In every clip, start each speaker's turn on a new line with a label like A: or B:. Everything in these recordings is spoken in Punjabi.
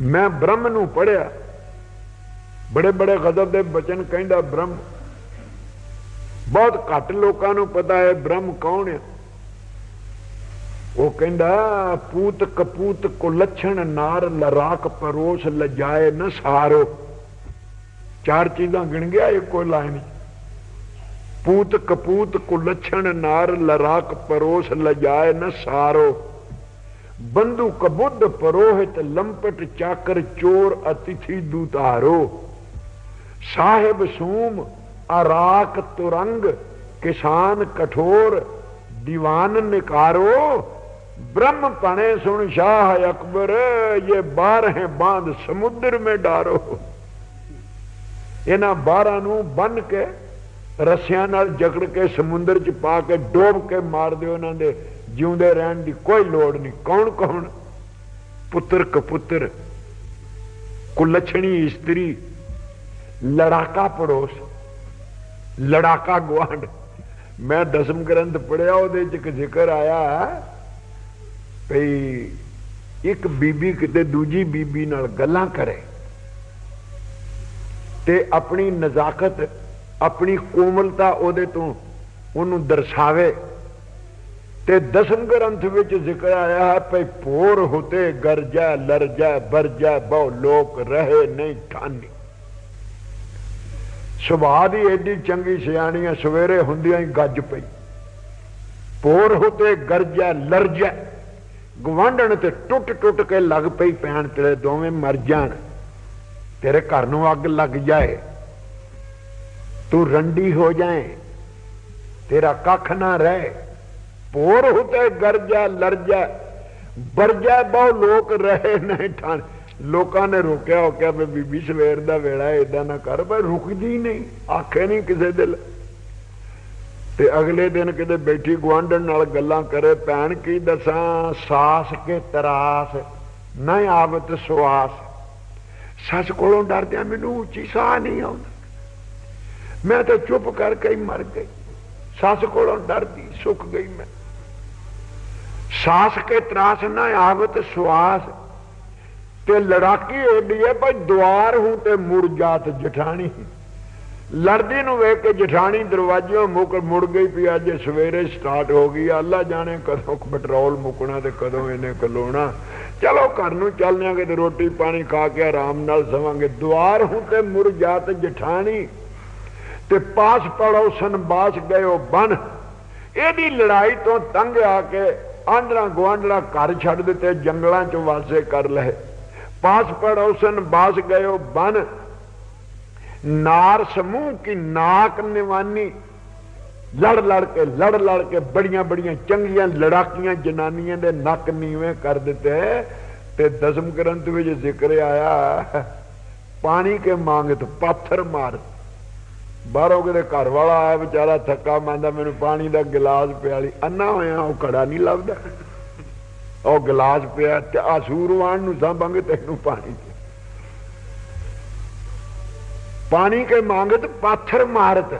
A: ਮੈਂ ਬ੍ਰਹਮ ਨੂੰ ਪੜਿਆ ਬੜੇ ਬੜੇ ਗਜ਼ਬ ਦੇ ਬਚਨ ਕਹਿੰਦਾ, ਬ੍ਰਹਮ, ਬਹੁਤ ਘੱਟ ਲੋਕਾਂ ਨੂੰ ਪਤਾ ਹੈ ਬ੍ਰਹਮ ਕੌਣ ਹੈ? ਉਹ ਕਹਿੰਦਾ ਪੂਤ ਕਪੂਤ ਕੋ ਲੱਛਣ ਨਾਰ ਲਰਾਕ ਪਰੋਸ ਲਜਾਏ ਨ ਸਾਰੋ। ਚਾਰ ਚੀਜ਼ਾਂ ਗਿਣ ਗਿਆ, ਇੱਕੋ ਲਾਈਨ ਪੂਤ ਕਪੂਤ ਕੋ ਲੱਛਣ ਨਾਰ ਲਰਾਕ ਪਰੋਸ ਲਜਾਏ ਨ ਸਾਰੋ। ਬੰਦੂ ਕਬੁੱਧ ਪਰੋਹਿਤ ਲੰਪਟ ਚਾਕਰ ਚੋਰ ਅਤਿਥੀ ਦੂਤਾਰੋ ਸਾਹਿਬ ਸੂਮ ਅਰਾਕ ਤੁਰੰਗ ਕਿਸਾਨ ਕਠੋਰ ਦੀਵਾਨ ਨਿਕਾਰੋ ब्रह्म पने सुन शाह अकबर ये बारह बांध समुद्र में डारो ਇਹਨਾਂ 12 ਨੂੰ ਬੰਨ ਕੇ ਰੱਸਿਆਂ ਨਾਲ ਜਕੜ ਕੇ ਸਮੁੰਦਰ 'ਚ ਪਾ ਕੇ ਡੋਬ ਕੇ ਮਾਰ ਦਿਓ ਉਹਨਾਂ ਦੇ ਜਿਉਂਦੇ ਰਹਿਣ ਦੀ ਕੋਈ ਲੋੜ ਨਹੀਂ। ਕੌਣ ਕੌਣ? ਪੁੱਤਰ ਕਪੁੱਤਰ, ਕੁਲਛਣੀ ਇਸਤਰੀ, ਲੜਾਕਾ ਪੜੋਸ, ਲੜਾਕਾ ਗਵਾਂਡ ਮੈਂ ਦਸਮ ਗ੍ਰੰਥ ਪੜਿਆ ਉਹਦੇ 'ਚ ਇੱਕ ਜ਼ਿਕਰ ਆਇਆ ਭਈ ਇੱਕ ਬੀਬੀ ਕਿਤੇ ਦੂਜੀ ਬੀਬੀ ਨਾਲ ਗੱਲਾਂ ਕਰੇ ਤੇ ਆਪਣੀ ਨਜ਼ਾਕਤ, ਆਪਣੀ ਕੋਮਲਤਾ ਉਹਦੇ ਤੋਂ ਉਹਨੂੰ ਦਰਸਾਵੇ। ਤੇ ਦਸਮ ਗ੍ਰੰਥ ਵਿੱਚ ਜ਼ਿਕਰ ਆਇਆ ਹੈ ਭਈ ਪੋਰ ਹੋਤੇ ਗਰਜਾ, ਲਰਜਾ ਬਰਜਾ ਬਹੁ ਲੋਕ ਰਹੇ ਨਹੀਂ ਠਾਨੀ। ਸੁਭਾਅ ਦੀ ਐਡੀ ਚੰਗੀ ਸਿਆਣੀ ਸਵੇਰੇ ਹੁੰਦਿਆਂ ਹੀ ਗੱਜ ਪਈ। ਪੋਰ ਹੋਤੇ ਗਰਜਾ, ਲਰਜਾ, ਗਵਾਂਢਣ ਤੇ ਟੁੱਟ ਟੁੱਟ ਕੇ ਲੱਗ ਪਈ ਪੈਣ ਤੇਰੇ ਦੋਵੇਂ ਮਰ ਜਾਣ। ਤੇਰੇ ਘਰ ਨੂੰ ਅੱਗ ਲੱਗ ਜਾਏ। ਤੂੰ ਰੰਡੀ ਹੋ ਜਾਏ। ਤੇਰਾ ਕੱਖ ਨਾ ਰਹੇ। ਪੋਰ ਹੁਤੇ ਗਰਜਾ, ਲਰਜਾ। ਬਰਜਾ ਬਹੁ ਲੋਕ ਰਹੇ ਨਹੀਂ ਠਾਣ। ਲੋਕਾਂ ਨੇ ਰੋਕਿਆ ਹੋ ਕੇ ਬੀਬੀ, ਸਵੇਰ ਦਾ ਵੇਲਾ ਇਦਾਂ ਨਾ ਕਰ, ਪਰ ਰੁਕਦੀ ਨਹੀਂ, ਆਖੇ ਨਹੀਂ ਕਿਸੇ ਦਿਲ। ਤੇ ਅਗਲੇ ਦਿਨ ਕਿਤੇ ਬੈਠੀ ਗਵਾਂਢਣ ਨਾਲ ਗੱਲਾਂ ਕਰੇ, ਭੈਣ ਕੀ ਦੱਸਾਂ, ਸਾਸ ਕੇ ਤਰਾਸ, ਨਾ ਆਵਤ ਸਵਾਸ ਸੱਸ ਕੋਲੋਂ ਡਰਦਿਆਂ ਮੈਨੂੰ ਉੱਚੀ ਸਾਹ ਨਹੀਂ ਆਉਂਦਾ। ਮੈਂ ਤਾਂ ਚੁੱਪ ਕਰਕੇ ਹੀ ਮਰ ਗਈ। ਸੱਸ ਕੋਲੋਂ ਡਰਦੀ, ਸੁੱਕ ਗਈ ਮੈਂ। ਸਾਸ ਕੇ ਤਰਾਸ ਨਾ ਆਵਤ ਸਵਾਸ ਤੇ ਲੜਾਕੀ ਏਡੀ ਹੈ ਭਾਈ ਦੁਆਰ ਹੂੰ ਤੇ ਮੁੜ ਜਾਤ ਜਠਾਣੀ। ਲੜਦੀ ਨੂੰ ਵੇਖ ਕੇ ਜਠਾਣੀ ਦਰਵਾਜ਼ਿਓਂ ਮੁਕ ਮੁੜ ਗਈ ਵੀ ਅੱਜ ਸਵੇਰੇ ਸਟਾਰਟ ਹੋ ਗਈ, ਅੱਲਾ ਜਾਣੇ ਕਦੋਂ ਪੈਟਰੋਲ ਮੁਕਣਾ ਤੇ ਕਦੋਂ ਇਹਨੇ ਕਲੋਣਾ ਚਲੋ ਘਰ ਨੂੰ ਚੱਲਨੇ ਆਗੇ ਤੇ ਰੋਟੀ ਪਾਣੀ ਖਾ ਕੇ ਆਰਾਮ ਨਾਲ ਸਵਾਂਗੇ। ਦੁਆਰ ਹੂੰ ਤੇ ਮੁਰ ਜਾਤ ਜਠਾਣੀ। ਤੇ ਪਾਸ ਪੜੋਸਨ ਬਾਸ ਗਇਓ ਬਨ। ਇਹਦੀ ਲੜਾਈ ਤੋਂ ਤੰਗ ਆ ਕੇ ਆਂਦਰਾ ਗਵਾਂਡਰਾ ਘਰ ਛੱਡ ਦਿੱਤੇ, ਜੰਗਲਾਂ ਚ ਵਾਸੇ ਕਰ ਲਏ। ਪਾਸ ਪੜੋਸਨ ਬਾਸ ਗਇਓ ਬਨ। ਨਾਰ ਸਮੂਹ ਕੀ ਨਾਕ ਨਿਵਾਨੀ। ਲੜ ਲੜ ਕੇ, ਲੜ ਲੜ ਕੇ ਬੜੀਆਂ ਬੜੀਆਂ ਚੰਗੀਆਂ ਲੜਾਕੀਆਂ ਜਨਾਨੀਆਂ ਦੇ ਨੱਕ ਨੀਵੇਂ ਕਰ ਦਿੱਤੇ। ਤੇ ਦਸਮ ਗ੍ਰੰਥ ਵਿੱਚ ਜ਼ਿਕਰ ਆਇਆ, ਪਾਣੀ ਕੇ ਮੰਗਤ ਪਾਥਰ ਮਾਰ। ਬਾਹਰੋਂ ਕਿਤੇ ਘਰ ਵਾਲਾ ਆਇਆ ਵਿਚਾਰਾ ਥੱਕਾ ਮੰਦਾ ਮੈਨੂੰ ਪਾਣੀ ਦਾ ਗਿਲਾਸ ਪਿਆਲੀ ਅੰਨਾ ਹੋਇਆ, ਉਹ ਘੜਾ ਨਹੀਂ ਲੱਭਦਾ। ਉਹ ਗਿਲਾਸ ਪਿਆ ਤੇ ਆ ਸੂਰਵਾਨ ਨੂੰ ਸਾਂਭਾਂਗੇ ਤੈਨੂੰ ਪਾਣੀ ਪਾਣੀ ਕੇ ਮੰਗਤ, ਪਾਥਰ ਮਾਰਤ।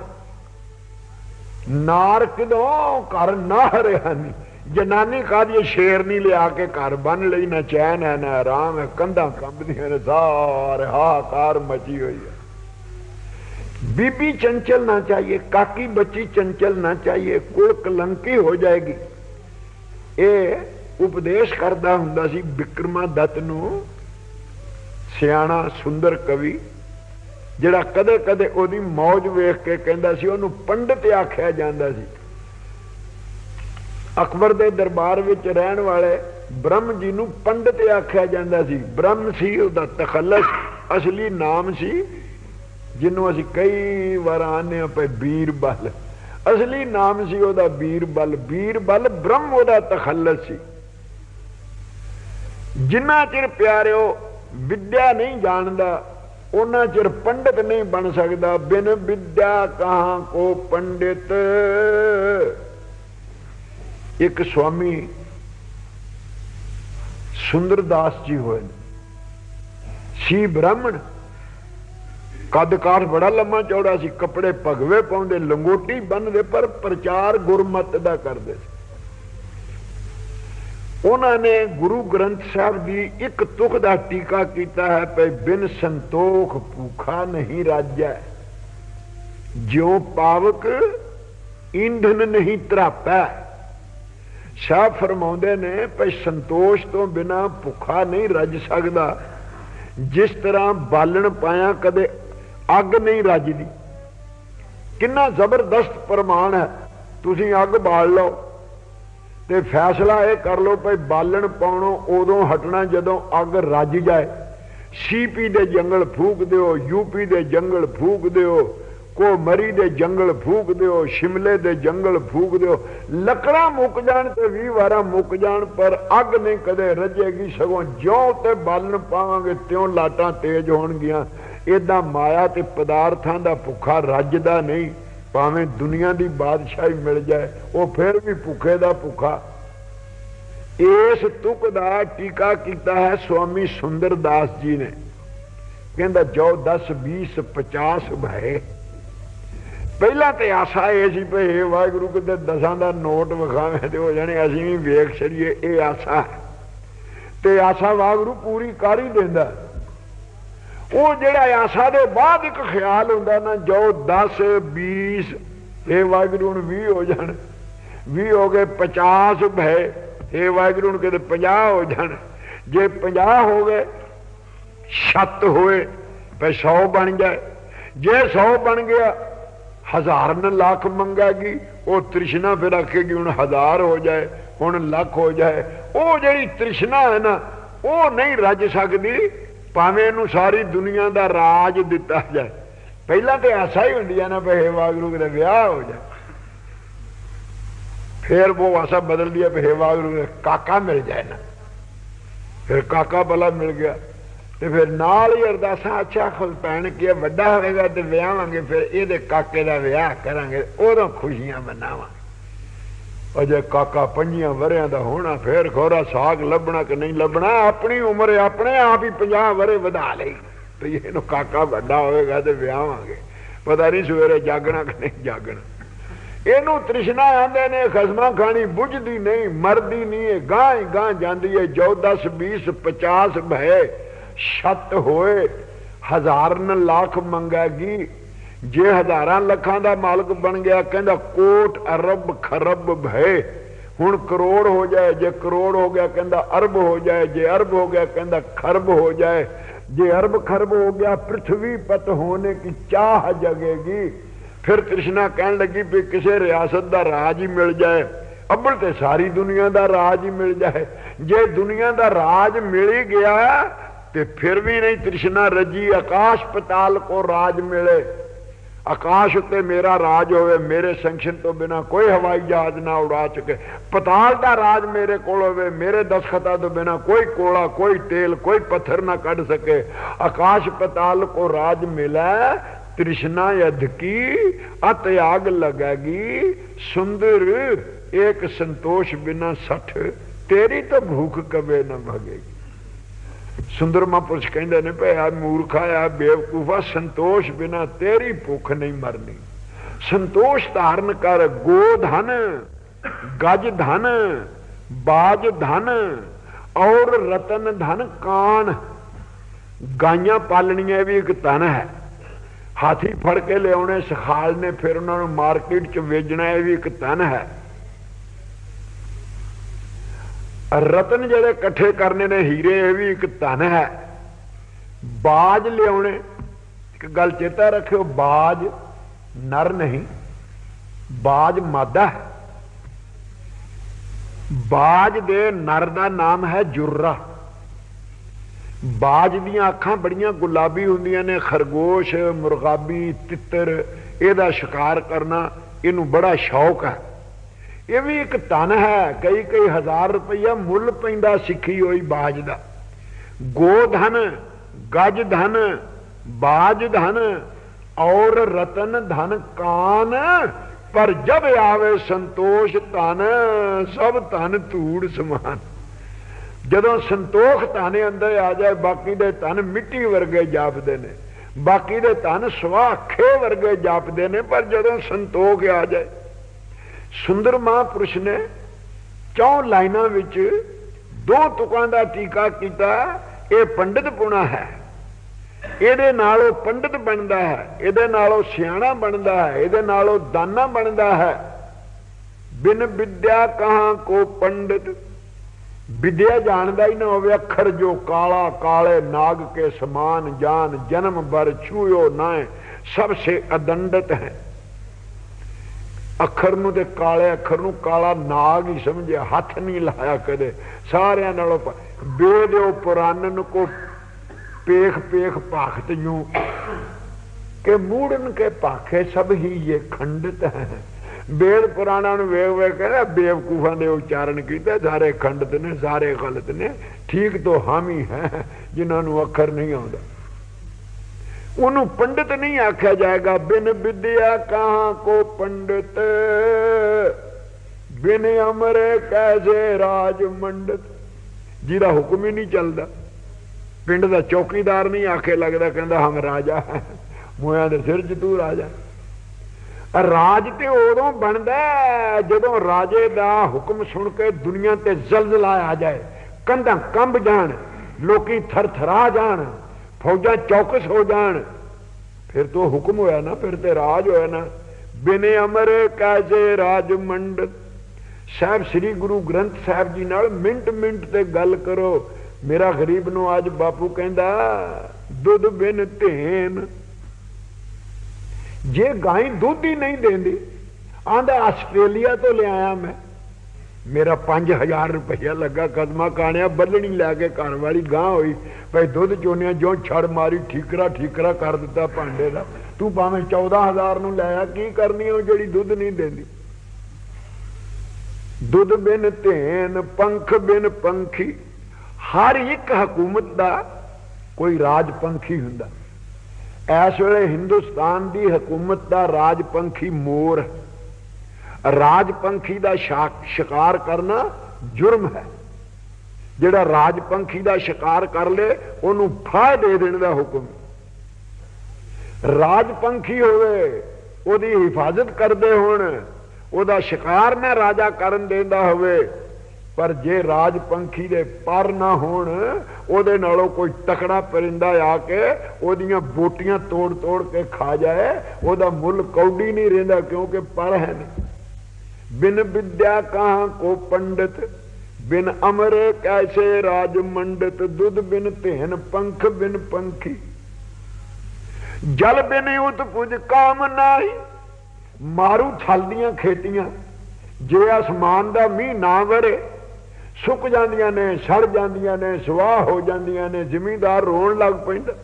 A: ਨਾਰ ਕਿਦੋਂ ਘਰ ਨਾ ਰਿਹਾ ਨਹੀਂ ਜਨਾਨੀ ਕਾਦੀ ਸ਼ੇਰ ਨਹੀਂ ਲਿਆ ਕੇ ਘਰ ਬੰਨ ਲਈ, ਨਾ ਚੈਨ ਹੈ, ਨਾ ਆਰਾਮ ਹੈ, ਕੰਧਾਂ ਕੰਬਦੀਆਂ ਨੇ, ਸਾਰੇ ਹਾਕਾਰ ਮਚੀ ਹੋਈ ਹੈ। बीबी चंचल ना चाहिए काकी बच्ची चंचल ना चाहिए कुल कलंकी हो जाएगी ਇਹ ਉਪਦੇਸ਼ ਕਰਦਾ ਹੁੰਦਾ ਸੀ ਵਿਕਰਮਾ ਦੱਤ ਨੂੰ ਸਿਆਣਾ ਸੁੰਦਰ ਕਵੀ ਜਿਹੜਾ ਕਦੇ ਕਦੇ ਉਹਦੀ ਮੌਜ ਵੇਖ ਕੇ ਕਹਿੰਦਾ ਸੀ ਉਹਨੂੰ ਪੰਡਤ ਆਖਿਆ ਜਾਂਦਾ ਸੀ ਅਕਬਰ ਦੇ ਦਰਬਾਰ ਵਿੱਚ ਰਹਿਣ ਵਾਲੇ ਬ੍ਰਹਮ ਜੀ ਨੂੰ ਪੰਡਤ ਆਖਿਆ ਜਾਂਦਾ ਸੀ ਬ੍ਰਹਮ ਸੀ ਉਹਦਾ ਤਖੱਲਸ ਅਸਲੀ ਨਾਮ ਸੀ ਜਿਹਨੂੰ ਅਸੀਂ ਕਈ ਵਾਰ ਆਨੇ ਆ ਪਏ ਬੀਰਬਲ। ਅਸਲੀ ਨਾਮ ਸੀ ਉਹਦਾ ਬੀਰਬਲ। ਬੀਰਬਲ ਬ੍ਰਹਮ ਉਹਦਾ ਤਖੱਲਸ ਸੀ। ਜਿੰਨਾ ਚਿਰ ਪਿਆਰਿਓ ਵਿਦਿਆ ਨਹੀਂ ਜਾਣਦਾ, ਉਹਨਾਂ ਚਿਰ ਪੰਡਿਤ ਨਹੀਂ ਬਣ ਸਕਦਾ। ਬਿਨ ਵਿਦਿਆ ਕਹਾਂ ਕੋ ਪੰਡਿਤ? ਇੱਕ ਸਵਾਮੀ ਸੁੰਦਰਦਾਸ ਜੀ ਹੋਏ ਸੀ ਬ੍ਰਾਹਮਣ। ਕੱਦ ਕਾਠ ਬੜਾ ਲੰਮਾ ਚੌੜਾ ਸੀ, ਕੱਪੜੇ ਭਗਵੇ ਪਾਉਂਦੇ, ਲੰਗੋਟੀ ਬੰਨਦੇ ਪਰ ਪ੍ਰਚਾਰ ਗੁਰਮਤ ਦਾ ਕਰਦੇ ਸੀ। ਉਹਨਾਂ ਨੇ ਗੁਰੂ ਗ੍ਰੰਥ ਸਾਹਿਬ ਦੀ ਇੱਕ ਤੁਕ ਦਾ ਟੀਕਾ ਕੀਤਾ ਹੈ ਕਿ ਬਿਨ ਸੰਤੋਖ ਭੂਖਾ ਨਹੀਂ ਰਾਜੈ। ਜਿਉ ਪਾਵਕ ਇੰਧਨ ਨਹੀਂ ਤਰਾਪੈ। ਸ਼ਾਹ ਫਰਮਾਉਂਦੇ ਨੇ ਭਈ ਸੰਤੋਸ਼ ਤੋਂ ਬਿਨਾ ਭੁੱਖਾ ਨਹੀਂ ਰੱਜ ਸਕਦਾ। ਜਿਸ ਤਰ੍ਹਾਂ ਬਾਲਣ ਪਾਇਆ ਕਦੇ ਅੱਗ ਨਹੀਂ ਰੱਜਦੀ। ਕਿੰਨਾ ਜ਼ਬਰਦਸਤ ਪ੍ਰਮਾਣ ਹੈ। ਤੁਸੀਂ ਅੱਗ ਬਾਲ ਲਓ। ਤੇ ਫੈਸਲਾ ਇਹ ਕਰ ਲਓ ਭਈ ਬਾਲਣ ਪਾਉਣੋਂ ਉਦੋਂ ਹਟਣਾ ਜਦੋਂ ਅੱਗ ਰੱਜ ਜਾਏ। ਸੀਪੀ ਦੇ ਜੰਗਲ ਫੂਕ ਦਿਓ ਯੂਪੀ ਦੇ ਜੰਗਲ ਫੂਕ ਦਿਓ ਕੋ ਮਰੀ ਦੇ ਜੰਗਲ ਫੂਕ ਦਿਓ, ਸ਼ਿਮਲੇ ਦੇ ਜੰਗਲ ਫੂਕ ਦਿਓ। ਲੱਕੜਾਂ ਮੁੱਕ ਜਾਣ ਤੇ 20 ਵਾਰਾਂ ਮੁੱਕ ਜਾਣ, ਪਰ ਅੱਗ ਨਹੀਂ ਕਦੇ ਰੱਜੇਗੀ। ਸਗੋਂ ਜਿਉਂ ਤੇ ਬਾਲਣ ਪਾਵਾਂਗੇ, ਤਿਉਂ ਲਾਟਾਂ ਤੇਜ਼ ਹੋਣਗੀਆਂ। ਇਦਾਂ ਮਾਇਆ ਤੇ ਪਦਾਰਥਾਂ ਦਾ ਭੁੱਖਾ ਰੱਜਦਾ ਨਹੀਂ, ਭਾਵੇਂ ਦੁਨੀਆ ਦੀ ਬਾਦਸ਼ਾਹੀ ਮਿਲ ਜਾਏ, ਉਹ ਫਿਰ ਵੀ ਭੁੱਖੇ ਦਾ ਭੁੱਖਾ। ਇਸ ਤੁਕ ਦਾ ਟੀਕਾ ਕੀਤਾ ਹੈ ਸਵਾਮੀ ਸੁੰਦਰਦਾਸ ਜੀ ਨੇ। ਕਹਿੰਦਾ ਜੋ 10 20 50 ਭਏ। ਪਹਿਲਾਂ ਤੇ ਆਸਾ ਇਹ ਸੀ ਭਈ ਵਾਹਿਗੁਰੂ ਕਿਤੇ ਦਸਾਂ ਦਾ ਨੋਟ ਵਿਖਾਵੇ ਤੇ ਹੋ ਜਾਣੇ, ਅਸੀਂ ਵੀ ਵੇਖ ਛੜੀਏ, ਇਹ ਆਸਾ ਤੇ ਆਸਾ ਵਾਹਿਗੁਰੂ ਪੂਰੀ ਕਰ ਹੀ ਦਿੰਦਾ। ਉਹ ਜਿਹੜਾ ਆਸਾ ਦੇ ਬਾਅਦ ਇੱਕ ਖਿਆਲ ਹੁੰਦਾ ਨਾ, ਜੋ 10 20 ਇਹ ਵਾਹਿਗੁਰੂ ਨੂੰ 20 ਹੋ ਜਾਣ 20 ਹੋ ਗਏ 50 ਭਏ ਇਹ ਵਾਹਿਗੁਰੂ ਨੂੰ ਕਿਤੇ 50 ਹੋ ਜਾਣ। ਜੇ 50 ਹੋ ਗਏ ਛੱਤ ਹੋਏ ਪੈ 100 ਬਣ ਜਾਏ ਜੇ 100 ਬਣ ਗਿਆ, ਹਜ਼ਾਰ ਨੇ ਲੱਖ ਮੰਗਾਗੀ, ਉਹ ਤ੍ਰਿਸ਼ਨਾ ਫਿਰ ਆਖੇਗੀ, ਹੁਣ ਹਜ਼ਾਰ ਹੋ ਜਾਏ, ਹੁਣ ਲੱਖ ਹੋ ਜਾਏ। ਉਹ ਜਿਹੜੀ ਤ੍ਰਿਸ਼ਨਾ ਹੈ ਨਾ, ਉਹ ਨਹੀਂ ਰੱਜ ਸਕਦੀ। ਭਾਵੇਂ ਇਹਨੂੰ ਸਾਰੀ ਦੁਨੀਆ ਦਾ ਰਾਜ ਦਿੱਤਾ ਜਾਏ। ਪਹਿਲਾਂ ਤੇ ਐਸਾ ਹੀ ਹੁੰਦੀਆਂ ਆ ਨਾ ਬਹਿ ਵਾਗਰੂ ਦੇ ਵਿਆਹ ਹੋ ਜਾ ਫਿਰ ਉਹ ਆਸਾ ਬਦਲ ਦਿਆ ਬਹਿ ਵਾਗਰੂ ਕਾਕਾ ਮਿਲ ਜਾਏ ਨਾ। ਫਿਰ ਕਾਕਾ ਬਲਾ ਮਿਲ ਗਿਆ। ਤੇ ਫਿਰ ਨਾਲ ਹੀ ਅਰਦਾਸਾਂ, ਅੱਛਾ ਖੁਦ ਪੈਣ ਕੇ ਵੱਡਾ ਹੋਵੇਗਾ ਤੇ ਵਿਆਹਾਂਗੇ, ਫਿਰ ਇਹਦੇ ਕਾਕੇ ਦਾ ਵਿਆਹ ਕਰਾਂਗੇ, ਉਦੋਂ ਖੁਸ਼ੀਆਂ ਮਨਾਵਾਂਗੇ ਅਜੇ ਕਾਕਾ ਪੰਜੀਆਂ ਵਰਿਆਂ ਦਾ ਹੋਣਾ, ਫੇਰ ਖੋਰਾ ਸਾਗ ਲੱਭਣਾ ਕਿ ਨਹੀਂ ਲੱਭਣਾ? ਆਪਣੀ ਉਮਰ ਆਪਣੇ ਆਪ ਹੀ 50 ਵਰੇ ਵਧਾ ਲਈ। ਤੇ ਇਹਨੂੰ ਕਾਕਾ ਵੱਡਾ ਹੋਵੇਗਾ ਤੇ ਵਿਆਹਾਂਗੇ। ਪਤਾ ਨਹੀਂ ਸਵੇਰੇ ਜਾਗਣਾ ਕਿ ਨਹੀਂ ਜਾਗਣਾ। ਇਹਨੂੰ ਤ੍ਰਿਸ਼ਨਾ ਆਂਦੇ ਨੇ, ਖਸਮਾਂ ਖਾਣੀ ਬੁੱਝਦੀ ਨਹੀਂ, ਮਰਦੀ ਨਹੀਂ, ਇਹ ਗਾਂ ਹੀ ਗਾਂ ਜਾਂਦੀ ਹੈ ਜੋ 10 20 50 ਭਏ, ਛੱਤ ਹੋਏ ਹਜ਼ਾਰ ਨ ਲੱਖ ਮੰਗਾਗੀ। ਜੇ ਹਜ਼ਾਰਾਂ ਲੱਖਾਂ ਦਾ ਮਾਲਕ ਬਣ ਗਿਆ, ਕਹਿੰਦਾ ਕੋਟ ਅਰਬ ਖਰਬ ਭਏ। ਹੁਣ ਕਰੋੜ ਹੋ ਜਾਏ, ਜੇ ਕਰੋੜ ਹੋ ਗਿਆ, ਕਹਿੰਦਾ ਅਰਬ ਹੋ ਜਾਏ, ਜੇ ਅਰਬ ਹੋ ਗਿਆ, ਕਹਿੰਦਾ ਖਰਬ ਹੋ ਜਾਏ। ਜੇ ਅਰਬ ਖਰਬ ਹੋ ਗਿਆ ਪ੍ਰithvi ਪਤ ਹੋਣੇ ਕੀ ਚਾਹ ਜਗੇਗੀ। ਫਿਰ ਕ੍ਰਿਸ਼ਨਾ ਕਹਿਣ ਲੱਗੀ ਵੀ ਕਿਸੇ ਰਿਆਸਤ ਦਾ ਰਾਜ ਹੀ ਮਿਲ ਜਾਏ। ਅੱਬਲ ਤੇ ਸਾਰੀ ਦੁਨੀਆ ਦਾ ਰਾਜ ਹੀ ਮਿਲ ਜਾਏ। ਜੇ ਦੁਨੀਆ ਦਾ ਰਾਜ ਮਿਲ ਹੀ ਗਿਆ, ਤੇ ਫਿਰ ਵੀ ਨਹੀਂ ਤ੍ਰਿਸ਼ਨਾ ਰਜੀ, ਆਕਾਸ਼ ਪਤਾਲ ਕੋ ਰਾਜ ਮਿਲੇ। ਆਕਾਸ਼ ਉੱਤੇ ਮੇਰਾ ਰਾਜ ਹੋਵੇ ਮੇਰੇ ਸੈਂਕਸ਼ਨ ਤੋਂ ਬਿਨਾ ਕੋਈ ਹਵਾਈ ਜਹਾਜ਼ ਨਾ ਉਡਾ ਸਕੇ ਪਤਾਲ ਦਾ ਰਾਜ ਮੇਰੇ ਕੋਲ ਹੋਵੇ ਮੇਰੇ ਦਸਖਤਾਂ ਤੋਂ ਬਿਨਾ ਕੋਈ ਕੋਲਾ ਕੋਈ ਤੇਲ ਕੋਈ ਪੱਥਰ ਨਾ ਕੱਢ ਸਕੇ ਆਕਾਸ਼ ਪਤਾਲ ਕੋ ਰਾਜ ਮਿਲੇ ਤ੍ਰਿਸ਼ਨਾ ਯਦ ਕੀ ਅਤ ਆਗ ਲਗਾਗੀ ਸੁੰਦਰ ਇੱਕ ਸੰਤੋਸ਼ ਬਿਨਾ ਸਠ ਤੇਰੀ ਤਾਂ ਭੂਖ ਕਵੇ ਨਾ ਭਗੇਗੀ ਸੁੰਦਰ ਮਹਾਂਪੁਰਸ਼ ਕਹਿੰਦੇ ਨੇ ਭਈ ਆ ਮੂਰਖਾ ਆ ਬੇਵਕੂਫਾ ਸੰਤੋਸ਼ ਬਿਨਾ ਤੇਰੀ ਭੁੱਖ ਨਹੀਂ ਮਰਨੀ। ਸੰਤੋਸ਼ ਧਾਰਨ ਕਰ ਗੋ ਧਨ, ਗਜ ਧਨ, ਬਾਜ ਧਨ, ਔਰ ਰਤਨ ਧਨ ਕਾਨ ਗਾਈਆਂ ਪਾਲਣੀਆਂ ਵੀ ਇੱਕ ਧਨ ਹੈ। ਹਾਥੀ ਫੜ ਕੇ ਲਿਆਉਣੇ, ਸਖਾਲ ਨੇ ਫਿਰ ਉਹਨਾਂ ਨੂੰ ਮਾਰਕੀਟ 'ਚ ਵੇਚਣਾ, ਇਹ ਵੀ ਇੱਕ ਧਨ ਹੈ। ਰਤਨ ਜਿਹੜੇ ਇਕੱਠੇ ਕਰਨੇ ਨੇ ਹੀਰੇ, ਇਹ ਵੀ ਇੱਕ ਧਨ ਹੈ। ਬਾਜ ਲਿਆਉਣੇ, ਇੱਕ ਗੱਲ ਚੇਤਾ ਰੱਖਿਓ, ਬਾਜ ਨਰ ਨਹੀਂ, ਬਾਜ ਮਾਦਾ ਹੈ। ਬਾਜ ਦੇ ਨਰ ਦਾ ਨਾਮ ਹੈ ਜੁਰਰਾ। ਬਾਜ ਦੀਆਂ ਅੱਖਾਂ ਬੜੀਆਂ ਗੁਲਾਬੀ ਹੁੰਦੀਆਂ ਨੇ, ਖਰਗੋਸ਼, ਮੁਰਗਾਬੀ, ਤਿੱਤਰ, ਇਹਦਾ ਸ਼ਿਕਾਰ ਕਰਨਾ ਇਹਨੂੰ ਬੜਾ ਸ਼ੌਕ ਹੈ। ਇਹ ਵੀ ਇੱਕ ਧਨ ਹੈ। ਕਈ ਕਈ ਹਜ਼ਾਰ ਰੁਪਈਆ ਮੁੱਲ ਪੈਂਦਾ ਸਿੱਖੀ ਹੋਈ ਬਾਜ ਦਾ। ਗੋ ਧਨ, ਗਜ ਧਨ, ਬਾਜ ਧਨ, ਔਰ ਰਤਨ ਧਨ ਕਾਨ, ਪਰ ਜਬ ਆਵੇ ਸੰਤੋਸ਼ ਧਨ, ਸਭ ਧਨ ਧੂੜ ਸਮਾਨ। ਜਦੋਂ ਸੰਤੋਖ ਧਾਨੇ ਅੰਦਰ ਆ ਜਾਏ, ਬਾਕੀ ਦੇ ਧਨ ਮਿੱਟੀ ਵਰਗੇ ਜਾਪਦੇ ਨੇ। ਬਾਕੀ ਦੇ ਧਨ ਸਵਾਖੇ ਵਰਗੇ ਜਾਪਦੇ ਨੇ, ਪਰ ਜਦੋਂ ਸੰਤੋਖ ਆ ਜਾਏ ਸੁੰਦਰ ਮਹਾਂਪੁਰਸ਼ ਨੇ ਚੌ ਲਾਈਨਾਂ ਵਿੱਚ ਦੋ ਤੁਕਾਂ ਦਾ ਟੀਕਾ ਕੀਤਾ, ਇਹ ਪੰਡਿਤ ਪੁਣਾ ਹੈ। ਇਹਦੇ ਨਾਲ ਉਹ ਪੰਡਿਤ ਬਣਦਾ ਹੈ, ਇਹਦੇ ਨਾਲ ਉਹ ਸਿਆਣਾ ਬਣਦਾ ਹੈ, ਇਹਦੇ ਨਾਲ ਉਹ ਦਾਨਾ ਬਣਦਾ ਹੈ। ਬਿਨ ਵਿਦਿਆ ਕਹਾਂ ਕੋ ਪੰਡਿਤ, ਵਿਦਿਆ ਜਾਣਦਾ ਹੀ ਨਾ ਹੋਵੇ, ਅੱਖਰ ਜੋ ਕਾਲਾ ਕਾਲੇ, ਨਾਗ ਕੇ ਸਮਾਨ ਜਾਨ ਜਨਮ ਬਰ ਛੂਇਓ ਨਾ ਸਭ ਸੇ ਅਦੰਡਤ ਹੈ। ਅੱਖਰ ਨੂੰ ਤੇ ਕਾਲੇ ਅੱਖਰ ਨੂੰ ਕਾਲਾ ਨਾਗ ਹੀ ਸਮਝਿਆ, ਹੱਥ ਨਹੀਂ ਲਾਇਆ ਕਦੇ। ਸਾਰਿਆਂ ਨਾਲੋਂ ਬੇਦਿਓ ਪੁਰਾਨਨ ਕੋ ਪੇਖ ਪੇਖ ਭਾਖਤ ਜੂ ਕਿ ਮੂੜਨ ਕੇ ਭਾਖੇ ਸਭ ਹੀ ਇਹ ਖੰਡਿਤ ਹੈ। ਬੇਦ ਪੁਰਾਣਾ ਨੂੰ ਵੇਖ ਵੇਖ ਕੇ ਬੇਵਕੂਫਾਂ ਦੇ ਉਚਾਰਨ ਕੀਤਾ, ਸਾਰੇ ਖੰਡਿਤ ਨੇ, ਸਾਰੇ ਗਲਤ ਨੇ, ਠੀਕ ਤੋਂ ਹਾਮੀ ਹੈ, ਜਿਨ੍ਹਾਂ ਨੂੰ ਅੱਖਰ ਨਹੀਂ ਆਉਂਦਾ। ਉਹਨੂੰ ਪੰਡਿਤ ਨਹੀਂ ਆਖਿਆ ਜਾਏਗਾ, ਬਿਨ ਵਿਦਿਆ ਕਹਾਂ ਕੋ ਪੰਡਿਤ? ਬਿਨ ਅਮਰੇ ਕੈਸੇ ਰਾਜ ਮੰਡਤ? ਜਿਹਦਾ ਹੁਕਮ ਹੀ ਨਹੀਂ ਚੱਲਦਾ। ਪਿੰਡ ਦਾ ਚੌਕੀਦਾਰ ਨਹੀਂ ਆਖੇ ਲੱਗਦਾ, ਕਹਿੰਦਾ ਹਮ ਰਾਜਾ, ਮੋਇਆ ਦੇ ਸਿਰ 'ਚ ਤੂੰ ਰਾਜਾ। ਰਾਜ ਤੇ ਉਦੋਂ ਬਣਦਾ ਜਦੋਂ ਰਾਜੇ ਦਾ ਹੁਕਮ ਸੁਣ ਕੇ ਦੁਨੀਆ ਤੇ ਜ਼ਲਜ਼ਲਾ ਆ ਜਾਏ। ਕੰਧਾਂ ਕੰਬ ਜਾਣ, ਲੋਕੀ ਥਰਥਰਾ ਜਾਣ। ਫੌਜਾਂ ਚੌਕਸ ਹੋ ਜਾਣ। ਫਿਰ ਤੋਂ ਹੁਕਮ ਹੋਇਆ ਨਾ, ਫਿਰ ਤੇ ਰਾਜ ਹੋਇਆ ਨਾ। ਬਿਨੇ ਅਮਰ ਕਾਜੇ ਰਾਜ ਮੰਡ ਸਾਹਿਬ, ਸ੍ਰੀ ਗੁਰੂ ਗ੍ਰੰਥ ਸਾਹਿਬ ਜੀ ਨਾਲ ਮਿੰਟ ਮਿੰਟ ਤੇ ਗੱਲ ਕਰੋ। ਮੇਰਾ ਗਰੀਬ ਨੂੰ ਅੱਜ ਬਾਪੂ ਕਹਿੰਦਾ, ਦੁੱਧ ਬਿਨ ਧੇਨ। ਜੇ ਗਾਂ ਦੁੱਧ ਹੀ ਨਹੀਂ ਦਿੰਦੀ ਆਂਦਾ ਆਸਟ੍ਰੇਲੀਆ ਤੋਂ ਲਿਆਇਆ ਮੈਂ। ਮੇਰਾ 5000 ਰੁਪਇਆ ਲੱਗਾ, ਕਦਮਾ ਕਾਣਿਆ, ਬੱਲਣੀ ਲੈ ਕੇ ਘਰ ਵਾਲੀ ਗਾਂ ਹੋਈ। ਭਈ ਦੁੱਧ ਚੋਣਿਆ ਜੋ ਛੜ ਮਾਰੀ, ਠੀਕਰਾ ਠੀਕਰਾ ਕਰ ਦਿੱਤਾ ਭਾਂਡੇ ਦਾ। ਤੂੰ ਭਾਵੇਂ 14000 ਨੂੰ ਲਾਇਆ ਕੀ ਕਰਨੀ ਉਹ ਜਿਹੜੀ ਦੁੱਧ ਨਹੀਂ ਦਿੰਦੀ? ਦੁੱਧ ਬਿਨ ਧੇਨ, ਪੰਖ ਬਿਨ ਪੰਖੀ। ਹਰ ਇੱਕ ਹਕੂਮਤ ਦਾ ਕੋਈ ਰਾਜ ਪੰਖੀ ਹੁੰਦਾ। ਇਸ ਵੇਲੇ ਹਿੰਦੁਸਤਾਨ ਦੀ ਹਕੂਮਤ ਦਾ ਰਾਜ ਪੰਖੀ ਮੋਰ ਰਾਜਪੰਖੀ ਦਾ ਸ਼ਿਕਾਰ ਕਰਨਾ ਜੁਰਮ ਹੈ। ਜਿਹੜਾ ਰਾਜਪੰਖੀ ਦਾ ਸ਼ਿਕਾਰ ਕਰ ਲੇ, ਉਹਨੂੰ ਫਾਹ ਦੇ ਦੇਣ ਦਾ ਹੁਕਮ। ਰਾਜਪੰਖੀ ਹੋਵੇ, ਉਹਦੀ ਹਿਫਾਜ਼ਤ ਕਰਦੇ ਹੋਣ, ਉਹਦਾ ਸ਼ਿਕਾਰ ਨਾ ਰਾਜਾ ਕਰਨ ਦੇਂਦਾ ਹੋਵੇ, ਪਰ ਜੇ ਰਾਜਪੰਖੀ ਦੇ ਪਰ ਨਾ ਹੋਣ, ਉਹਦੇ ਨਾਲੋਂ ਕੋਈ ਤਕੜਾ ਪਰਿੰਦਾ ਆ ਕੇ ਉਹਦੀਆਂ ਬੋਟੀਆਂ ਤੋੜ ਤੋੜ ਕੇ ਖਾ ਜਾਏ, ਉਹਦਾ ਮੁੱਲ ਕੌਡੀ ਨਹੀਂ ਰਹਿੰਦਾ ਕਿਉਂਕਿ ਪਰ ਹੈ ਨਹੀਂ। ਬਿਨ ਵਿਦਿਆ ਕਹਾਂ ਕੋ ਪੰਡਿਤ, ਬਿਨ ਅਮਰੇ ਕੈਸੇ ਰਾਜ ਮੰਡਿਤ, ਦੁੱਧ ਬਿਨ ਧੇਨ ਪੰਖ ਬਿਨ ਪੰਖੀ। ਜਲ ਬਿਨ ਉਤ ਪੁਜ ਕਾਮ ਨਾਹੀ, ਮਾਰੂ ਥਲਦੀਆਂ ਖੇਤੀਆਂ, ਜੇ ਅਸਮਾਨ ਦਾ ਮੀਂਹ ਨਾ ਵਰੇ, ਸੁੱਕ ਜਾਂਦੀਆਂ ਨੇ, ਸੜ ਜਾਂਦੀਆਂ ਨੇ, ਸਵਾਹ ਹੋ ਜਾਂਦੀਆਂ ਨੇ, ਜ਼ਿਮੀਂਦਾਰ ਰੋਣ ਲੱਗ ਪੈਂਦਾ।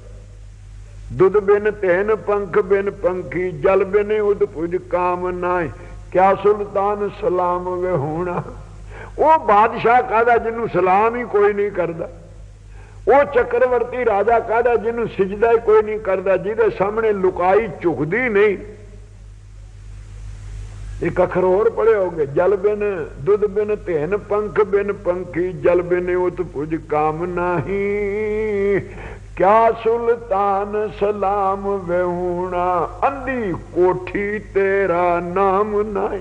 A: ਦੁੱਧ ਬਿਨ ਤੈਨ ਪੰਖ ਬਿਨ ਪੰਖੀ, ਜਲ ਬਿਨ ਉਦ ਪੁਜ ਕਾਮ ਨਾਏ ਕਿਆ ਸੁਲਤਾਨ ਸਲਾਮ ਵੇ ਹੋਣਾ ਉਹ ਬਾਦਸ਼ਾਹ ਕਾਦਾ ਜਿਹਨੂੰ ਸਲਾਮ ਹੀ ਕੋਈ ਨਹੀਂ ਕਰਦਾ ਉਹ ਚੱਕਰਵਰਤੀ ਰਾਜਾ ਕਾਦਾ ਜਿਹਨੂੰ ਸਜਦਾ ਹੀ ਕੋਈ ਨਹੀਂ ਕਰਦਾ ਜਿਹਦੇ ਸਾਹਮਣੇ ਲੁਕਾਈ ਝੁਕਦੀ ਨਹੀਂ ਇੱਕ ਅੱਖਰ ਹੋਰ ਪੜੇ ਹੋਗੇ ਜਲ ਬਿਨ ਦੁੱਧ ਬਿਨ ਧੇਨ ਪੰਖ ਬਿਨ ਪੰਖੀ ਜਲ ਬਿਨ ਉਤ ਪੁਜ ਕਾਮ ਨਹੀਂ ਕਿਆ ਸੁਲਤਾਨ ਸਲਾਮ ਵੇਹੂਣਾ ਅੰਦੀ ਕੋਠੀ ਤੇਰਾ ਨਾਮ ਨਹੀਂ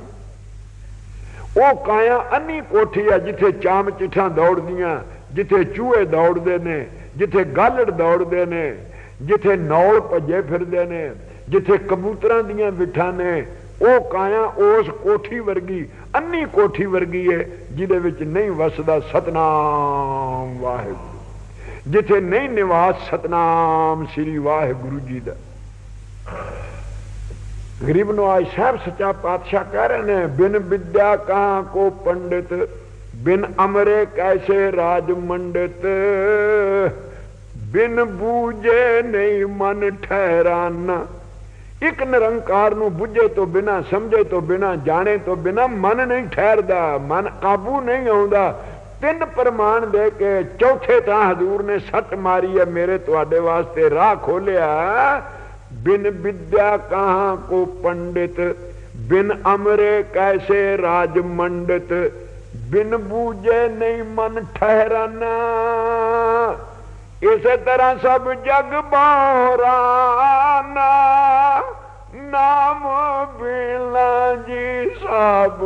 A: ਉਹ ਕਾਇਆ ਅੰਨੀ ਕੋਠੀ ਆ ਜਿੱਥੇ ਚਾਮ ਚਿੱਠਾਂ ਦੌੜਦੀਆਂ, ਜਿੱਥੇ ਚੂਹੇ ਦੌੜਦੇ ਨੇ, ਜਿੱਥੇ ਗਾਲੜ ਦੌੜਦੇ ਨੇ, ਜਿੱਥੇ ਨੌਲ ਭੱਜੇ ਫਿਰਦੇ ਨੇ, ਜਿੱਥੇ ਕਬੂਤਰਾਂ ਦੀਆਂ ਵਿਠਾਂ ਨੇ, ਉਹ ਕਾਇਆ ਉਸ ਕੋਠੀ ਵਰਗੀ, ਅੰਨੀ ਕੋਠੀ ਵਰਗੀ ਹੈ ਜਿਹਦੇ ਵਿੱਚ ਨਹੀਂ ਵਸਦਾ ਸਤਨਾਮ ਵਾਹਿਗੁਰੂ। ਜਿੱਥੇ ਨਹੀਂ ਨਿਵਾਸ ਸਤਨਾਮ ਸ੍ਰੀ ਵਾਹਿਗੁਰੂ ਜੀ ਦਾ। ਗਰੀਬ ਨਵਾਜ ਸਾਹਿਬ ਸੱਚਾ ਪਾਤਸ਼ਾਹ ਕਹਿ ਰਹੇ ਨੇ, ਬਿਨ ਵਿਦਿਆ ਕਹਾਂ ਕੋ ਪੰਡਿਤ, ਬਿਨ ਅਮਰੇ ਕੈਸੇ ਰਾਜ ਮੰਡਿਤ, ਬਿਨ ਬੂਝੇ ਨਹੀਂ ਮਨ ਠਹਿਰਾਨਾ। ਇੱਕ ਨਿਰੰਕਾਰ ਨੂੰ ਬੁੱਝੇ ਤੋਂ ਬਿਨਾ, ਸਮਝੇ ਤੋਂ ਬਿਨਾ, ਜਾਣੇ ਤੋਂ ਬਿਨਾ ਮਨ ਨਹੀਂ ਠਹਿਰਦਾ, ਮਨ ਕਾਬੂ ਨਹੀਂ ਆਉਂਦਾ। ਤਿੰਨ ਪ੍ਰਮਾਣ ਦੇ ਕੇ ਚੌਥੇ ਤਾਂ ਹਜ਼ੂਰ ਨੇ ਸੱਟ ਮਾਰੀ ਹੈ, ਮੇਰੇ ਤੁਹਾਡੇ ਵਾਸਤੇ ਰਾਹ ਖੋਲਿਆ। ਬਿਨ ਵਿਦਿਆ ਕਹਾਂ ਕੋ ਪੰਡਿਤ, ਬਿਨ ਅਮਰੇ ਕੈਸੇ ਰਾਜ ਮੰਡਿਤ, ਬਿਨ ਬੂਝੇ ਨਹੀਂ ਮਨ ਠਹਿਰਾਨਾ। ਇਸੇ ਤਰ੍ਹਾਂ ਸਭ ਜਗ ਬਾਹਰਾਨਾ, ਨਾਮ ਬਿਲਾ ਜੀ ਸਭ